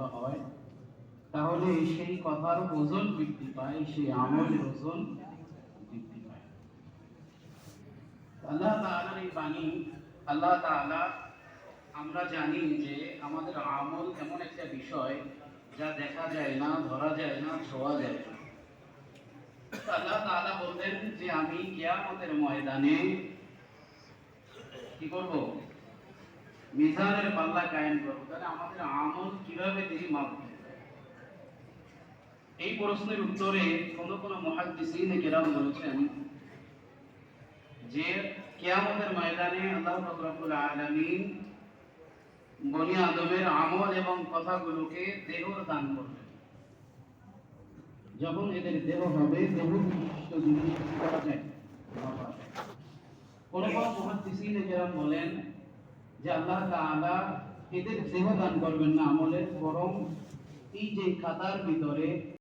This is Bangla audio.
বলা হয়, তাহলে সেই কথার ওজন বৃদ্ধি পায়, সেই আমলের ওজন বৃদ্ধি পায়। আল্লাহ এই বাণী, আল্লাহ আমরা জানি যে আমাদের আমল এমন একটা বিষয় যা দেখা যায় না, ধরা যায় না, ছোঁয়া যায় না। আল্লাহ তাআলা বললেন যে আমি কিয়ামতের ময়দানে কি করব? মিজানের পাল্লা কায়েম করব। তাহলে আমাদের আমল কীভাবে তিনি মাপবেন এই প্রশ্নের উত্তরে কোন কোন মুহাদ্দিসিন কেরাম বলেছেন যে, কিয়ামতের ময়দানে আল্লাহ পাক রব্বুল বনি আদমের আমল এবং কথাগুলোকে দেহ দান করবেন। যখন এদের দেহ হবে, দেহ বিশিষ্ট জিনিস কোন কোন মুহাদ্দিসিন কেরাম বলেন যে আল্লাহ তাআলা এদের দেহ দান করবেন না আমলের বরং এই যে খাতার ভিতরে